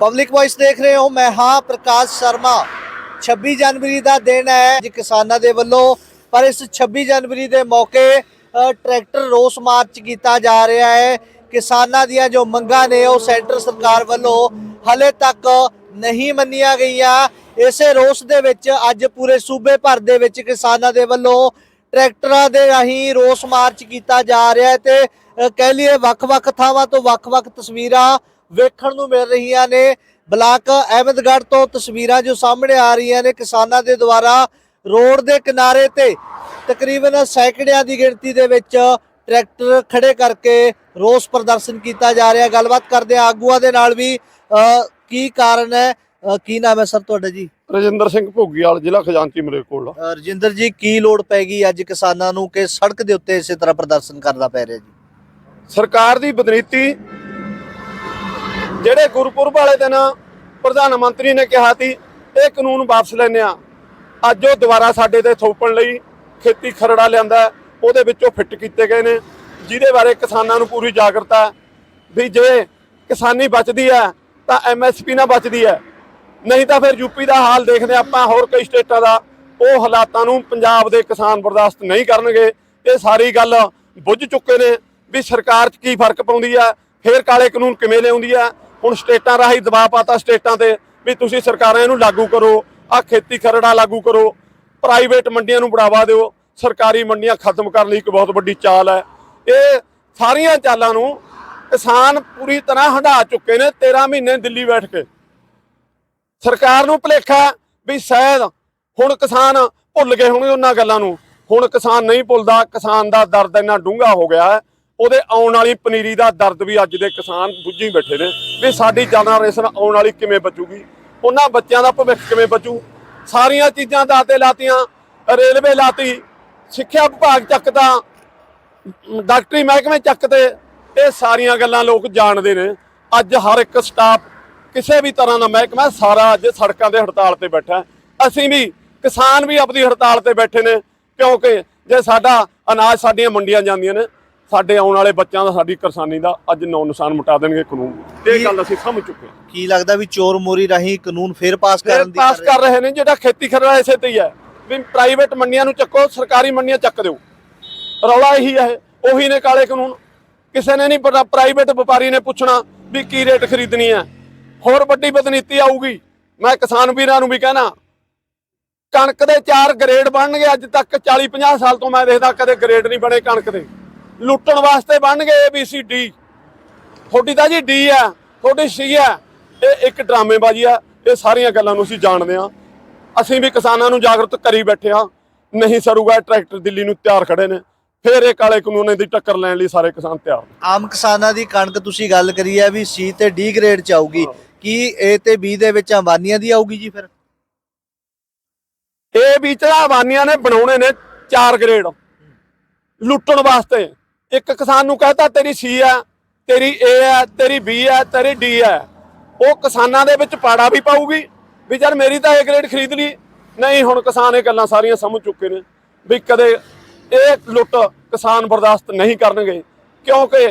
Public voice ਦੇਖ ਰਹੇ ਹੋ। ਮੈਂ ਹਾਂ ਪ੍ਰਕਾਸ਼ ਸ਼ਰਮਾ। 26 ਜਨਵਰੀ ਦਾ ਦਿਨ ਹੈ ਜੀ ਕਿਸਾਨਾਂ ਦੇ ਵੱਲੋਂ। ਪਰ ਇਸ 26 ਜਨਵਰੀ ਦੇ ਮੌਕੇ ਟਰੈਕਟਰ ਰੋਸ ਮਾਰਚ ਕੀਤਾ ਜਾ ਰਿਹਾ ਹੈ। ਕਿਸਾਨਾਂ ਦੀਆਂ ਜੋ ਮੰਗਾਂ ਨੇ, ਉਹ ਸੈਂਟਰ ਸਰਕਾਰ ਵੱਲੋਂ ਹਲੇ ਤੱਕ ਨਹੀਂ ਮੰਨੀਆਂ ਗਈਆਂ। ਇਸੇ ਰੋਸ ਦੇ ਵਿੱਚ ਅੱਜ ਪੂਰੇ ਸੂਬੇ ਭਰ ਦੇ ਵਿੱਚ ਕਿਸਾਨਾਂ ਦੇ ਵੱਲੋਂ ਟਰੈਕਟਰਾਂ ਦੇ ਰਾਹੀਂ ਰੋਸ ਮਾਰਚ ਕੀਤਾ ਜਾ ਰਿਹਾ ਹੈ ਤੇ ਕਹਿ ਲਈਏ ਵੱਖ-ਵੱਖ ਥਾਵਾਂ ਤੋਂ ਵੱਖ-ਵੱਖ ਤਸਵੀਰਾਂ ਵੇਖਣ ਨੂੰ ਮਿਲ ਰਹੀਆਂ ਨੇ। ਬਲਾਕ ਅਹਿਮਦਗੜ੍ਹ ਤੋਂ ਤਸਵੀਰਾਂ ਜੋ ਸਾਹਮਣੇ ਆ ਰਹੀਆਂ ਨੇ ਕਿਸਾਨਾਂ ਦੇ ਦੁਆਰਾ ਰੋਡ ਦੇ ਕਿਨਾਰੇ ਤੇ ਤਕਰੀਬਨ ਸੈਂਕੜਿਆਂ ਦੀ ਗਿਣਤੀ ਦੇ ਵਿੱਚ ਟਰੈਕਟਰ ਖੜੇ ਕਰਕੇ ਰੋਸ ਪ੍ਰਦਰਸ਼ਨ ਕੀਤਾ ਜਾ ਰਿਹਾ। ਗੱਲਬਾਤ ਕਰਦੇ ਹਾਂ ਆਗੂਆਂ ਦੇ ਨਾਲ ਵੀ। ਕੀ ਕਾਰਨ ਹੈ? ਕੀ ਨਾਮ ਹੈ ਸਰ ਤੁਹਾਡਾ ਜੀ? ਰਜਿੰਦਰ ਸਿੰਘ ਭੋਗੀਵਾਲ ਜ਼ਿਲ੍ਹਾ ਖਜ਼ਾਨਚੀ ਅ, ਰਜਿੰਦਰ ਜੀ ਕੀ ਲੋੜ ਪੈ ਗਈ ਅੱਜ ਕਿਸਾਨਾਂ ਨੂੰ ਕਿ ਸੜਕ ਦੇ ਉੱਤੇ ਇਸੇ ਤਰ੍ਹਾਂ ਪ੍ਰਦਰਸ਼ਨ ਕਰਨਾ ਪੈ ਰਿਹਾ ਜੀ? ਸਰਕਾਰ ਦੀ ਬਦਨੀਤੀ ਜਿਹੜੇ ਗੁਰਪੁਰਬ ਵਾਲੇ ਦਿਨ ਪ੍ਰਧਾਨ ਮੰਤਰੀ ਨੇ ਕਿਹਾ ਸੀ ਇਹ ਕਾਨੂੰਨ ਵਾਪਸ ਲੈਣੇ ਆ ਅੱਜ ਉਹ ਦੁਬਾਰਾ ਸਾਡੇ ਤੇ ਥੋਪਣ ਲਈ ਖੇਤੀ ਖਰੜਾ ਲਿਆਂਦਾ ਹੈ, ਉਹਦੇ ਵਿੱਚੋਂ ਫਿੱਟ ਕੀਤੇ ਗਏ ਨੇ। ਜਿਹਦੇ ਬਾਰੇ ਕਿਸਾਨਾਂ ਨੂੰ ਪੂਰੀ ਜਾਗਰਤਾ ਹੈ ਵੀ ਜੇ ਕਿਸਾਨੀ ਬਚਦੀ ਹੈ ਤਾਂ ਐਮਐਸਪੀ ਨਾ ਬਚਦੀ ਹੈ। ਨਹੀਂ ਤਾਂ ਫਿਰ ਯੂਪੀ ਦਾ ਹਾਲ ਦੇਖਦੇ ਆਪਾਂ ਹੋਰ ਕਈ ਸਟੇਟਾਂ ਦਾ। ਉਹ ਹਾਲਾਤਾਂ ਨੂੰ ਪੰਜਾਬ ਦੇ ਕਿਸਾਨ ਬਰਦਾਸ਼ਤ ਨਹੀਂ ਕਰਨਗੇ। ਇਹ ਸਾਰੀ ਗੱਲ ਬੁੱਝ ਚੁੱਕੇ ਨੇ ਵੀ ਸਰਕਾਰ 'ਚ ਕੀ ਫ਼ਰਕ ਪਾਉਂਦੀ ਆ ਫੇਰ ਕਾਲੇ ਕਾਨੂੰਨ ਕਿਵੇਂ ਲਿਆਉਂਦੀ ਆ ਹੁਣ ਸਟੇਟਾਂ ਰਾਹੀਂ ਦਬਾਅ ਪਾਤਾ ਸਟੇਟਾਂ ਤੇ ਵੀ ਤੁਸੀਂ ਸਰਕਾਰਾਂ ਇਹਨੂੰ ਲਾਗੂ ਕਰੋ ਆ ਖੇਤੀ ਖਰੜਾ ਲਾਗੂ ਕਰੋ ਪ੍ਰਾਈਵੇਟ ਮੰਡੀਆਂ ਨੂੰ ਬੜਾਵਾ ਦਿਓ, ਸਰਕਾਰੀ ਮੰਡੀਆਂ ਖਤਮ ਕਰਨ ਲਈ ਇੱਕ ਬਹੁਤ ਵੱਡੀ ਚਾਲ ਹੈ। ਇਹ ਸਾਰੀਆਂ ਚਾਲਾਂ ਨੂੰ ਕਿਸਾਨ ਪੂਰੀ ਤਰ੍ਹਾਂ ਹੰਢਾ ਚੁੱਕੇ ਨੇ 13 ਮਹੀਨੇ ਦਿੱਲੀ ਬੈਠ ਕੇ। ਸਰਕਾਰ ਨੂੰ ਭੁਲੇਖਾ ਵੀ ਸ਼ਾਇਦ ਹੁਣ ਕਿਸਾਨ ਭੁੱਲ ਗਏ ਹੋਣਗੇ ਉਹਨਾਂ ਗੱਲਾਂ ਨੂੰ। ਹੁਣ ਕਿਸਾਨ ਨਹੀਂ ਭੁੱਲਦਾ, ਕਿਸਾਨ ਦਾ ਦਰਦ ਇੰਨਾ ਡੂੰਘਾ ਹੋ ਗਿਆ ਹੈ। ਉਹਦੇ ਆਉਣ ਵਾਲੀ ਪਨੀਰੀ ਦਾ ਦਰਦ ਵੀ ਅੱਜ ਦੇ ਕਿਸਾਨ ਬੁੱਝੀ ਬੈਠੇ ਨੇ ਵੀ ਸਾਡੀ ਜਨਰੇਸ਼ਨ ਆਉਣ ਵਾਲੀ ਕਿਵੇਂ ਬਚੂਗੀ? ਉਹਨਾਂ ਬੱਚਿਆਂ ਦਾ ਭਵਿੱਖ ਕਿਵੇਂ ਬਚੂ? ਸਾਰੀਆਂ ਚੀਜ਼ਾਂ ਦਾਤੇ ਲਾਤੀਆਂ, ਰੇਲਵੇ ਲਾਤੀ, ਸਿੱਖਿਆ ਵਿਭਾਗ ਚੱਕਦਾ ਡਾਕਟਰੀ ਮਹਿਕਮੇ ਚੱਕਦੇ ਇਹ ਸਾਰੀਆਂ ਗੱਲਾਂ ਲੋਕ ਜਾਣਦੇ ਨੇ। ਅੱਜ ਹਰ ਇੱਕ ਸਟਾਫ ਕਿਸੇ ਵੀ ਤਰ੍ਹਾਂ ਦਾ ਮਹਿਕਮਾ ਸਾਰਾ ਅੱਜ ਸੜਕਾਂ ਦੇ ਹੜਤਾਲ ਤੇ ਬੈਠਾ ਅਸੀਂ ਵੀ ਕਿਸਾਨ ਵੀ ਆਪਣੀ ਹੜਤਾਲ ਤੇ ਬੈਠੇ ਨੇ, ਕਿਉਂਕਿ ਜੇ ਸਾਡਾ ਅਨਾਜ ਸਾਡੀਆਂ ਮੰਡੀਆਂ ਜਾਂਦੀਆਂ ਨੇ ਸਾਡੇ ਆਉਣ ਵਾਲੇ ਬੱਚਿਆਂ ਦਾ ਸਾਡੀ ਕਿਸਾਨੀ ਦਾ ਅੱਜ ਨੌ ਨਿਸ਼ਾਨ ਮਿਟਾ ਦੇਣਗੇ ਕਾਨੂੰਨ। ਇਹ ਗੱਲ ਅਸੀਂ ਸਮਝ ਚੁੱਕੇ ਹਾਂ। ਕੀ ਲੱਗਦਾ ਵੀ ਚੋਰ ਮੋਰੀ ਰਾਹੀਂ ਕਾਨੂੰਨ ਫੇਰ ਪਾਸ ਕਰਨ ਦੀ ਪਾਸ ਕਰ ਰਹੇ ਨੇ? ਜਿਹੜਾ ਖੇਤੀ ਖਰੜਾ ਇਸੇ ਤੇ ਹੀ ਹੈ। ਵੀ ਪ੍ਰਾਈਵੇਟ ਮੰਡੀਆਂ ਨੂੰ ਚੱਕੋ ਸਰਕਾਰੀ ਮੰਡੀਆਂ ਚੱਕ ਦਿਓ। ਰੌਲਾ ਇਹੀ ਹੈ ਉਹੀ ਨੇ ਕਾਲੇ ਕਾਨੂੰਨ। ਕਿਸੇ ਨੇ ਨਹੀਂ ਪਤਾ ਪ੍ਰਾਈਵੇਟ ਵਪਾਰੀ ਨੇ ਪੁੱਛਣਾ ਵੀ ਕੀ ਰੇਟ ਖਰੀਦਣੀ ਹੈ। ਹੋਰ ਵੱਡੀ ਬਦਨੀਤੀ ਆਊਗੀ। ਮੈਂ ਕਿਸਾਨ ਵੀਰਾਂ ਨੂੰ ਵੀ ਕਹਿਣਾ ਕਣਕ ਦੇ ਚਾਰ ਗ੍ਰੇਡ ਬਣਨਗੇ ਅੱਜ ਤੱਕ 40 50 ਸਾਲ ਤੋਂ ਮੈਂ ਦੇਖਦਾ ਕਦੇ ਗ੍ਰੇਡ ਨਹੀਂ ਬਣੇ ਕਣਕ ਦੇ। ਲੁੱਟਣ ਵਾਸਤੇ ਬਣਨਗੇ ABC D ਤੁਹਾਡੀ ਤਾਂ ਜੀ ਡੀ ਆ ਤੁਹਾਡੀ ਸੀ ਆ। ਇਹ ਇੱਕ ਡਰਾਮੇਬਾਜ਼ੀ ਆ ਇਹ ਸਾਰੀਆਂ ਗੱਲਾਂ ਨੂੰ ਅਸੀਂ ਜਾਣਦੇ ਆ ਅਸੀਂ ਵੀ ਕਿਸਾਨਾਂ ਨੂੰ ਜਾਗਰਤ ਕਰੀ ਬੈਠੇ ਆ ਨਹੀਂ ਸਰੂਗਾ ਟਰੈਕਟਰ ਦਿੱਲੀ ਨੂੰ ਤਿਆਰ ਖੜੇ ਨੇ। ਫੇਰ ਇਹ ਕਾਲੇ ਕਾਨੂੰਨਾਂ ਦੀ ਟੱਕਰ ਲੈਣ ਲਈ ਸਾਰੇ ਕਿਸਾਨ ਤਿਆਰ ਆਮ ਕਿਸਾਨਾਂ ਦੀ ਕਣਕ ਤੁਸੀਂ ਗੱਲ ਕਰੀ ਹੈ ਵੀ ਸੀ ਤੇ ਡੀ ਗ੍ਰੇਡ ਚ ਆਊਗੀ। ਕੀ ਏ ਤੇ ਬੀ ਦੇ ਵਿੱਚ ਅੰਬਾਨੀਆਂ ਦੀ ਆਊਗੀ ਜੀ ਫਿਰ? ਇਹ ਵੀ ਚੜਾਵਾਨੀਆਂ ਨੇ ਬਣਾਉਣੇ ਨੇ ਚਾਰ ਗ੍ਰੇਡ ਲੁੱਟਣ ਵਾਸਤੇ। ਇੱਕ ਕਿਸਾਨ ਨੂੰ ਕਹਤਾ, ਤੇਰੀ ਸੀ ਆ, ਤੇਰੀ ਏ ਆ, ਤੇਰੀ ਬੀ ਆ, ਤੇਰੀ ਡੀ ਆ। ਉਹ ਕਿਸਾਨਾਂ ਦੇ ਵਿੱਚ ਪਾੜਾ ਵੀ ਪਾਊਗੀ ਵੀ ਯਾਰ ਮੇਰੀ ਤਾਂ ਏ ਗ੍ਰੇਡ ਖਰੀਦ ਲਈ। ਨਹੀਂ, ਹੁਣ ਕਿਸਾਨ ਇਹ ਗੱਲਾਂ ਸਾਰੀਆਂ ਸਮਝ ਚੁੱਕੇ ਨੇ ਵੀ ਕਦੇ ਇਹ ਲੁੱਟ ਕਿਸਾਨ ਬਰਦਾਸ਼ਤ ਨਹੀਂ ਕਰਨਗੇ। ਕਿਉਂਕਿ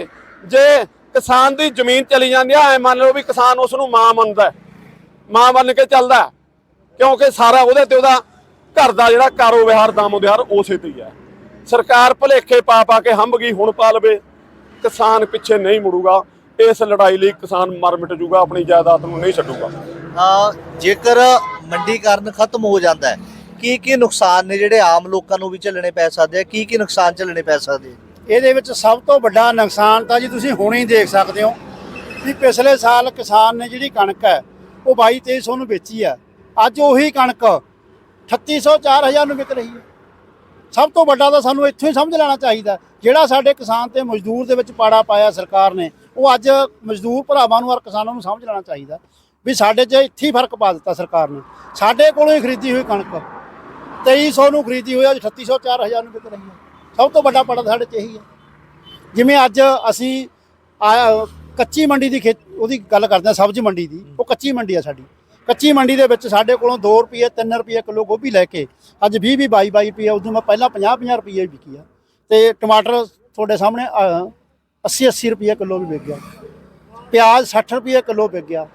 ਜੇ ਕਿਸਾਨ ਦੀ ਜ਼ਮੀਨ ਚਲੀ ਜਾਂਦੀ ਆ, ਐ ਮੰਨ ਲਓ ਵੀ ਕਿਸਾਨ ਉਸ ਨੂੰ ਮਾਂ ਮੰਨਦਾ ਮਾਂ ਮੰਨ ਕੇ ਚੱਲਦਾ ਕਿਉਂਕਿ ਸਾਰਾ ਉਹਦੇ ਤੇ ਉਹਦਾ ਘਰ ਦਾ ਜਿਹੜਾ ਕਾਰੋਬਾਰ ਦਾਮੋਦਿਆਰ ਉਸੇ ਤੇ ਹੀ ਹੈ। ਸਰਕਾਰ ਭਲੇਖੇ ਪਾ ਪਾ ਕੇ ਹੰਬ ਗਈ ਹੁਣ ਪਾ ਲਵੇ ਕਿਸਾਨ ਪਿੱਛੇ ਨਹੀਂ ਮੁੜੂਗਾ। ਇਸ ਲੜਾਈ ਲਈ ਕਿਸਾਨ ਮਰ ਮਿਟ ਜੂਗਾ ਆਪਣੀ ਜਾਇਦਾਦ ਨੂੰ ਨਹੀਂ ਛੱਡੂਗਾ। ਜੇਕਰ ਮੰਡੀਕਰਨ ਖਤਮ ਹੋ ਜਾਂਦਾ ਹੈ ਕੀ ਕੀ ਨੁਕਸਾਨ ਨੇ ਜਿਹੜੇ ਆਮ ਲੋਕਾਂ ਨੂੰ ਵੀ ਝੱਲਣੇ ਪੈ ਸਕਦੇ ਆ? ਕੀ ਕੀ ਨੁਕਸਾਨ ਝੱਲਣੇ ਪੈ ਸਕਦੇ ਇਹਦੇ ਵਿੱਚ ਸਭ ਤੋਂ ਵੱਡਾ ਨੁਕਸਾਨ ਤਾਂ ਜੀ ਤੁਸੀਂ ਹੁਣੇ ਹੀ ਦੇਖ ਸਕਦੇ ਹੋ ਵੀ ਪਿਛਲੇ ਸਾਲ ਕਿਸਾਨ ਨੇ ਜਿਹੜੀ ਕਣਕ ਹੈ ਉਹ 22 2300 ਨੂੰ ਵੇਚੀ ਆ ਅੱਜ ਉਹੀ ਕਣਕ 3800 4000 ਨੂੰ ਵਿਕ ਰਹੀ ਹੈ। ਸਭ ਤੋਂ ਵੱਡਾ ਤਾਂ ਸਾਨੂੰ ਇੱਥੋਂ ਹੀ ਸਮਝ ਲੈਣਾ ਚਾਹੀਦਾ ਜਿਹੜਾ ਸਾਡੇ ਕਿਸਾਨ ਤੇ ਮਜ਼ਦੂਰ ਦੇ ਵਿੱਚ ਪਾੜਾ ਪਾਇਆ ਸਰਕਾਰ ਨੇ, ਉਹ ਅੱਜ ਮਜ਼ਦੂਰ ਭਰਾਵਾਂ ਨੂੰ ਔਰ ਕਿਸਾਨਾਂ ਨੂੰ ਸਮਝ ਲੈਣਾ ਚਾਹੀਦਾ ਵੀ ਸਾਡੇ 'ਚ ਇੱਥੇ ਹੀ ਫ਼ਰਕ ਪਾ ਦਿੱਤਾ ਸਰਕਾਰ ਨੇ। ਸਾਡੇ ਕੋਲੋਂ ਹੀ ਖਰੀਦੀ ਹੋਈ ਕਣਕ 2300 ਨੂੰ ਖਰੀਦੀ ਹੋਈ ਅੱਜ 3800 4000 ਨੂੰ ਵਿਕ ਰਹੀ ਹੈ ਸਭ ਤੋਂ ਵੱਡਾ ਪੜਾ ਸਾਡੇ 'ਚ ਇਹੀ ਹੈ ਜਿਵੇਂ ਅੱਜ ਅਸੀਂ ਕੱਚੀ ਮੰਡੀ ਦੀ ਖੇਤ ਉਹਦੀ ਗੱਲ ਕਰਦੇ ਹਾਂ, ਸਬਜ਼ੀ ਮੰਡੀ ਦੀ, ਉਹ ਕੱਚੀ ਮੰਡੀ ਆ ਸਾਡੀ। ਕੱਚੀ ਮੰਡੀ ਦੇ ਵਿੱਚ ਸਾਡੇ ਕੋਲੋਂ 2 ਰੁਪਏ 3 ਰੁਪਏ ਕਿਲੋ ਗੋਭੀ ਲੈ ਕੇ ਅੱਜ 20 20 22 22 ਰੁਪਏ ਉਦੋਂ ਮੈਂ ਪਹਿਲਾਂ 50 50 ਰੁਪਏ ਵਿਕੀ ਆ। ਤੇ ਟਮਾਟਰ ਤੁਹਾਡੇ ਸਾਹਮਣੇ 80 80 ਰੁਪਏ ਕਿਲੋ ਵੀ ਵਿਕ ਗਿਆ। ਪਿਆਜ਼ 60 ਰੁਪਏ ਕਿਲੋ ਵਿਕ ਗਿਆ।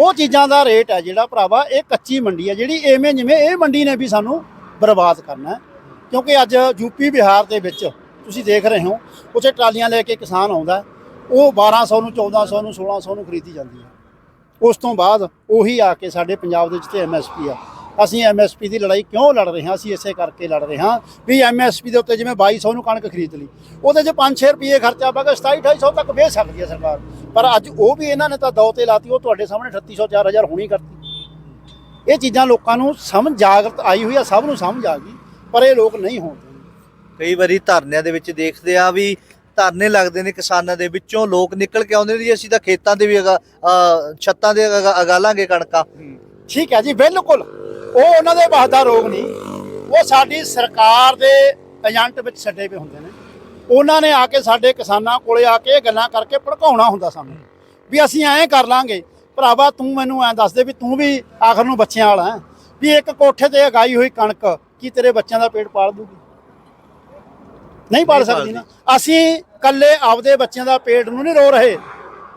ਉਹ ਚੀਜ਼ਾਂ ਦਾ ਰੇਟ ਹੈ ਜਿਹੜਾ ਭਰਾਵਾ ਇਹ ਕੱਚੀ ਮੰਡੀ ਹੈ ਜਿਹੜੀ ਐਵੇਂ ਜਿਵੇਂ ਇਹ ਮੰਡੀ ਨੇ ਵੀ ਸਾਨੂੰ ਬਰਬਾਦ ਕਰਨਾ ਹੈ। ਕਿਉਂਕਿ ਅੱਜ ਯੂਪੀ ਬਿਹਾਰ ਦੇ ਵਿੱਚ ਤੁਸੀਂ ਦੇਖ ਰਹੇ ਹੋ ਉੱਥੇ ਟਰਾਲੀਆਂ ਲੈ ਕੇ ਕਿਸਾਨ ਆਉਂਦਾ ਹੈ, ਉਹ 1200 ਨੂੰ 1400 ਨੂੰ 1600 ਨੂੰ ਖਰੀਦੀ ਜਾਂਦੀ ਹੈ। ਉਸ ਤੋਂ ਬਾਅਦ ਉਹੀ ਆ ਕੇ ਸਾਡੇ ਪੰਜਾਬ ਦੇ ਵਿੱਚ ਤੇ ਐਮਐਸਪੀ ਆ। ਅਸੀਂ ਐਮਐਸਪੀ ਦੀ ਲੜਾਈ ਕਿਉਂ ਲੜ ਰਹੇ ਹਾਂ? ਅਸੀਂ ਇਸੇ ਕਰਕੇ ਲੜ ਰਹੇ ਹਾਂ ਵੀ ਐਮਐਸਪੀ ਦੇ ਉੱਤੇ ਜਿਵੇਂ 2200 ਨੂੰ ਕਣਕ ਖਰੀਦ ਲਈ, ਉਹਦੇ 'ਚ 5-6 ਰੁਪਏ ਖਰਚਾ ਪਾਗਾ 27-2800 ਤੱਕ ਵੇਚ ਸਕਦੀ ਹੈ ਸਰਕਾਰ। ਪਰ ਅੱਜ ਉਹ ਵੀ ਇਹਨਾਂ ਨੇ ਤਾਂ ਦੋ ਤੇ ਲਾਤੀ, ਉਹ ਤੁਹਾਡੇ ਸਾਹਮਣੇ 3800 4000 ਹੋਣੀ ਕਰਤੀ। ਇਹ ਚੀਜ਼ਾਂ ਲੋਕਾਂ ਨੂੰ ਸਮਝ ਜਾਗਰਤ ਆਈ ਹੋਈ ਆ, ਸਭ ਨੂੰ ਸਮਝ ਆ ਗਈ, ਪਰ ਇਹ ਲੋਕ ਨਹੀਂ ਹੋਣਦੇ ਕਈ ਵਾਰੀ ਧਰਨਿਆਂ ਦੇ ਵਿੱਚ ਦੇਖਦੇ ਆ ਵੀ ਧਰਨੇ ਲੱਗਦੇ ਨੇ ਕਿਸਾਨਾਂ ਦੇ ਵਿੱਚੋਂ, ਲੋਕ ਨਿਕਲ ਕੇ ਆਉਂਦੇ ਨੇ ਜੀ, ਅਸੀਂ ਤਾਂ ਖੇਤਾਂ ਦੇ ਵੀ ਅਗਾ- ਛੱਤਾਂ ਦੇ ਅਗਾਲਾਂਗੇ ਕਣਕਾਂ। ਠੀਕ ਹੈ ਜੀ, ਬਿਲਕੁਲ। ਉਹ ਉਹਨਾਂ ਦੇ ਬਸ ਦਾ ਰੋਗ ਨਹੀਂ। ਉਹ ਸਾਡੀ ਸਰਕਾਰ ਦੇ ਏਜੰਟ ਵਿੱਚ ਛੱਡੇ ਪਏ ਹੁੰਦੇ ਨੇ। ਉਹਨਾਂ ਨੇ ਆ ਕੇ ਸਾਡੇ ਕਿਸਾਨਾਂ ਕੋਲੇ ਆ ਕੇ ਇਹ ਗੱਲਾਂ ਕਰਕੇ ਭੜਕਾਉਣਾ ਹੁੰਦਾ ਸਾਨੂੰ। ਵੀ ਅਸੀਂ ਐਂ ਕਰ ਲਾਂਗੇ। ਭਰਾਵਾ, ਤੂੰ ਮੈਨੂੰ ਐਂ ਦੱਸ ਦੇ ਵੀ ਤੂੰ ਵੀ ਆਖਰ ਨੂੰ ਬੱਚਿਆਂ ਵਾਲਾ ਹੈ। ਵੀ ਇੱਕ ਕੋਠੇ ਤੇ ਅਗਾਈ ਹੋਈ ਕਣਕ ਕੀ ਤੇਰੇ ਬੱਚਿਆਂ ਦਾ ਪੇਟ ਪਾਲ ਦੂਗੀ? ਨਹੀਂ ਪਾਲ ਸਕਦੀ ਨਾ। ਅਸੀਂ ਕੱਲੇ ਆਪਦੇ ਬੱਚਿਆਂ ਦਾ ਪੇਟ ਨੂੰ ਨਹੀਂ ਰੋ ਰਹੇ।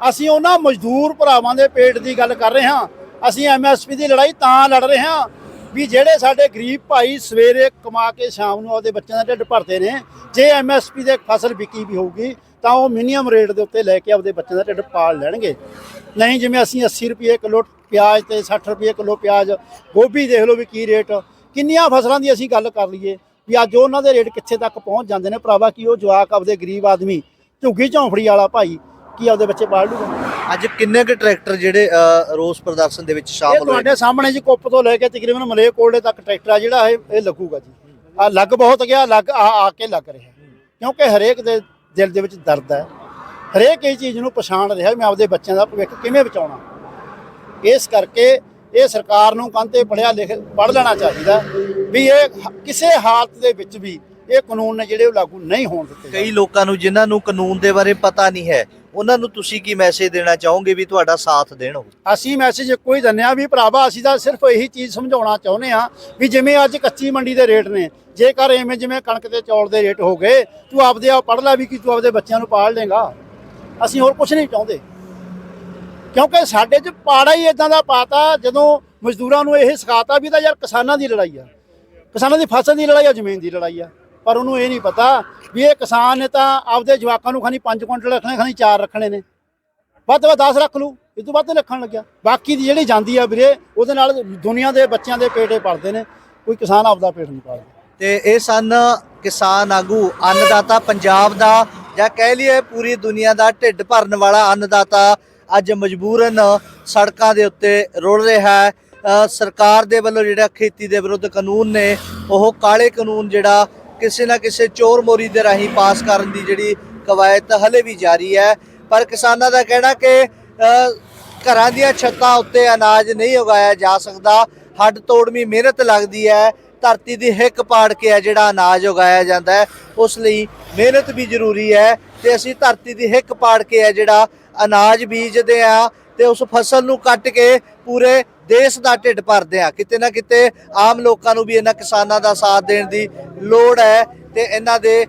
ਅਸੀਂ ਉਹਨਾਂ ਮਜ਼ਦੂਰ ਭਰਾਵਾਂ ਦੇ ਪੇਟ ਦੀ ਗੱਲ ਕਰ ਰਹੇ ਹਾਂ। ਅਸੀਂ ਐਮਐਸਪੀ ਦੀ ਲੜਾਈ ਤਾਂ ਲੜ ਰਹੇ ਹਾਂ ਵੀ ਜਿਹੜੇ ਸਾਡੇ ਗਰੀਬ ਭਾਈ ਸਵੇਰੇ ਕਮਾ ਕੇ ਸ਼ਾਮ ਨੂੰ ਆਪਦੇ ਬੱਚਿਆਂ ਦਾ ਢਿੱਡ ਭਰਦੇ ਨੇ ਜੇ ਐਮਐਸਪੀ ਦੇ ਫਸਲ ਵਿਕੀ ਵੀ ਹੋਊਗੀ ਤਾਂ ਉਹ ਮਿਨੀਮਮ ਰੇਟ ਦੇ ਉੱਤੇ ਲੈ ਕੇ ਆਪਦੇ ਬੱਚਿਆਂ ਦਾ ਢਿੱਡ ਪਾਲ ਲੈਣਗੇ। ਨਹੀਂ ਜਿਵੇਂ ਅਸੀਂ 80 ਰੁਪਏ ਕਿਲੋ ਪਿਆਜ਼ ਤੇ 60 ਰੁਪਏ ਕਿਲੋ ਪਿਆਜ਼ ਗੋਭੀ ਦੇਖ ਲਓ ਵੀ ਕੀ ਰੇਟ ਕਿੰਨੀਆਂ ਫਸਲਾਂ ਦੀ ਅਸੀਂ ਗੱਲ ਕਰ ਲਈਏ। ਵੀ ਅੱਜ ਉਹਨਾਂ ਦੇ ਰੇਟ ਕਿੱਥੇ ਤੱਕ ਪਹੁੰਚ ਜਾਂਦੇ ਨੇ ਭਰਾਵਾ ਕੀ ਉਹ ਜਵਾਕ ਆਪਦੇ ਗਰੀਬ ਆਦਮੀ ਝੁੱਗੀ ਝੌਂਫੜੀ ਵਾਲਾ ਭਾਈ ਕੀ ਆਪਦੇ ਬੱਚੇ ਪਾਲ ਲੂਗਾ? ਅੱਜ ਕਿੰਨੇ ਕੁ ਟਰੈਕਟਰ ਜਿਹੜੇ ਰੋਸ ਪ੍ਰਦਰਸ਼ਨ ਦੇ ਵਿੱਚ ਇਹ ਸ਼ਾਮਲ ਹੋਏ? ਤੁਹਾਡੇ ਸਾਹਮਣੇ ਜੀ ਕੁੱਪ ਤੋਂ ਲੈ ਕੇ ਤਕਰੀਬਨ ਮਲੇਕੋਟਲੇ ਤੱਕ ਟਰੈਕਟਰ ਆ ਜਿਹੜਾ ਇਹ ਇਹ ਲੱਗੂਗਾ ਜੀ। ਆ ਲੱਗ ਬਹੁਤ ਗਿਆ ਲੱਗ ਆ ਆ ਕੇ ਲੱਗ ਰਿਹਾ। ਕਿਉਂਕਿ ਹਰੇਕ ਦੇ ਦਿਲ ਦੇ ਵਿੱਚ ਦਰਦ ਹੈ। ਹਰੇਕ ਇਹ ਚੀਜ਼ ਨੂੰ ਪਛਾਣ ਰਿਹਾ ਵੀ ਮੈਂ ਆਪਦੇ ਬੱਚਿਆਂ ਦਾ ਭਵਿੱਖ ਕਿਵੇਂ ਬਚਾਉਣਾ। ਇਸ ਕਰਕੇ ਇਹ ਸਰਕਾਰ ਨੂੰ ਕੰਤੇ ਪੜਿਆ ਲਿਖ ਪੜ ਲੈਣਾ ਚਾਹੀਦਾ। ਵੀ ਇਹ ਕਿਸੇ ਹਾਲਤ ਦੇ ਵਿੱਚ ਵੀ ਇਹ ਕਾਨੂੰਨ ਨੇ ਜਿਹੜੇ ਉਹ ਲਾਗੂ ਨਹੀਂ ਹੋਣ ਦਿੱਤੇ ਕਈ ਲੋਕਾਂ ਨੂੰ ਜਿਨ੍ਹਾਂ ਨੂੰ ਕਾਨੂੰਨ ਦੇ ਬਾਰੇ ਪਤਾ ਨਹੀਂ ਹੈ ਉਹਨਾਂ ਨੂੰ ਤੁਸੀਂ ਕੀ ਮੈਸੇਜ ਦੇਣਾ ਚਾਹੋਗੇ ਵੀ ਤੁਹਾਡਾ ਸਾਥ ਦੇਣ ਉਹ? ਅਸੀਂ ਮੈਸੇਜ ਇੱਕੋ ਹੀ ਦਿੰਦੇ ਆ ਵੀ ਭਰਾਵਾ ਅਸੀਂ ਤਾਂ ਸਿਰਫ ਇਹੀ ਚੀਜ਼ ਸਮਝਾਉਣਾ ਚਾਹੁੰਦੇ ਆ ਵੀ ਜਿਵੇਂ ਅੱਜ ਕੱਚੀ ਮੰਡੀ ਦੇ ਰੇਟ ਨੇ ਜੇਕਰ ਐਵੇਂ ਜਿਵੇਂ ਕਣਕ ਤੇ ਚੌਲ ਦੇ ਰੇਟ ਹੋ ਗਏ ਤੂੰ ਆਪਦੇ ਆਪ ਪੜ ਲੈ ਵੀ ਕਿ ਤੂੰ ਆਪਦੇ ਬੱਚਿਆਂ ਨੂੰ ਪਾਲ ਲੇਗਾ ਅਸੀਂ ਹੋਰ ਕੁਝ ਨਹੀਂ ਚਾਹੁੰਦੇ। ਕਿਉਂਕਿ ਸਾਡੇ 'ਚ ਪਾੜਾ ਹੀ ਇਦਾਂ ਦਾ ਪਾਤਾ ਜਦੋਂ ਮਜ਼ਦੂਰਾਂ ਨੂੰ ਇਹ ਸਿਖਾਤਾ ਵੀ ਤਾਂ ਯਾਰ ਕਿਸਾਨਾਂ ਦੀ ਲੜਾਈ ਆ। ਕਿਸਾਨਾਂ ਦੀ ਫਸਲ ਦੀ ਲੜਾਈ ਆ, ਜ਼ਮੀਨ ਦੀ ਲੜਾਈ ਆ। ਪਰ ਉਹਨੂੰ ਇਹ ਨਹੀਂ ਪਤਾ ਵੀ ਇਹ ਕਿਸਾਨ ਨੇ ਤਾਂ ਆਪਦੇ ਜਵਾਕਾਂ ਨੂੰ ਖਾਨੀ 5 ਕੁਇੰਟਲ ਰੱਖਣੇ ਖਾਨੀ 4 ਰੱਖਣੇ ਨੇ। ਵੱਧ ਤੋਂ ਵੱਧ 10 ਰੱਖ ਲੂ ਇਹ ਤੋਂ ਵੱਧ ਰੱਖਣ ਲੱਗਿਆ। ਬਾਕੀ ਦੀ ਜਿਹੜੀ ਜਾਂਦੀ ਆ ਵੀਰੇ, ਉਹਦੇ ਨਾਲ ਦੁਨੀਆ ਦੇ ਬੱਚਿਆਂ ਦੇ ਪੇਟੇ ਪਲਦੇ ਨੇ, ਕੋਈ ਕਿਸਾਨ ਆਪਦਾ ਪੇਟ ਨਹੀਂ ਪਾਲਦਾ। ਤੇ ਇਹ ਸਨ ਕਿਸਾਨ ਆਗੂ ਅੰਨਦਾਤਾ ਪੰਜਾਬ ਦਾ, ਜਾਂ ਕਹਿ ਲਈਏ ਪੂਰੀ ਦੁਨੀਆ ਦਾ ਢਿੱਡ ਭਰਨ ਵਾਲਾ ਅੰਨਦਾਤਾ, ਅੱਜ ਮਜਬੂਰਨ ਸੜਕਾਂ ਦੇ ਉੱਤੇ ਰੁਲ ਰਿਹਾ ਹੈ। ਸਰਕਾਰ ਦੇ ਵੱਲੋਂ ਜਿਹੜਾ ਖੇਤੀ ਦੇ ਵਿਰੁੱਧ ਕਾਨੂੰਨ ਨੇ, ਉਹ ਕਾਲੇ ਕਾਨੂੰਨ ਜਿਹੜਾ ਕਿਸੇ ਨਾ ਕਿਸੇ ਚੋਰ ਮੋਰੀ ਦੇ ਰਾਹੀਂ ਪਾਸ ਕਰਨ ਦੀ ਜਿਹੜੀ ਕਵਾਇਤ ਹਲੇ ਵੀ ਜਾਰੀ ਹੈ। ਪਰ ਕਿਸਾਨਾਂ ਦਾ ਕਹਿਣਾ ਕਿ ਘਰਾਂ ਦੀਆਂ ਛੱਤਾਂ ਉੱਤੇ ਅਨਾਜ ਨਹੀਂ ਉਗਾਇਆ ਜਾ ਸਕਦਾ। ਹੱਡ ਤੋੜਵੀਂ ਮਿਹਨਤ ਲੱਗਦੀ ਹੈ। ਧਰਤੀ ਦੀ ਹਿੱਕ ਪਾੜ ਕੇ ਹੈ ਜਿਹੜਾ ਅਨਾਜ ਉਗਾਇਆ ਜਾਂਦਾ ਹੈ, ਉਸ ਲਈ ਮਿਹਨਤ ਵੀ ਜ਼ਰੂਰੀ ਹੈ ਤੇ ਅਸੀਂ ਧਰਤੀ ਦੀ ਹਿੱਕ ਪਾੜ ਕੇ ਹੈ ਜਿਹੜਾ ਅਨਾਜ ਬੀਜਦੇ ਆ ਤੇ ਉਸ ਫਸਲ ਨੂੰ ਕੱਟ ਕੇ ਪੂਰੇ ਦੇਸ਼ ਦਾ ਢਿੱਡ ਭਰਦੇ ਆ। ਕਿਤੇ ਨਾ ਕਿਤੇ ਆਮ ਲੋਕਾਂ ਨੂੰ ਵੀ ਇਹਨਾਂ ਕਿਸਾਨਾਂ ਦਾ ਸਾਥ ਦੇਣ ਦੀ ਲੋੜ ਹੈ ਤੇ ਇਹਨਾਂ ਦੇ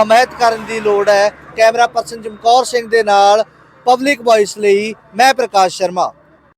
ਹਮਾਇਤ ਕਰਨ ਦੀ ਲੋੜ ਹੈ। ਕੈਮਰਾ ਪਰਸਨ ਚਮਕੌਰ ਸਿੰਘ ਦੇ ਨਾਲ ਪਬਲਿਕ ਵੌਇਸ ਲਈ ਮੈਂ ਪ੍ਰਕਾਸ਼ ਸ਼ਰਮਾ।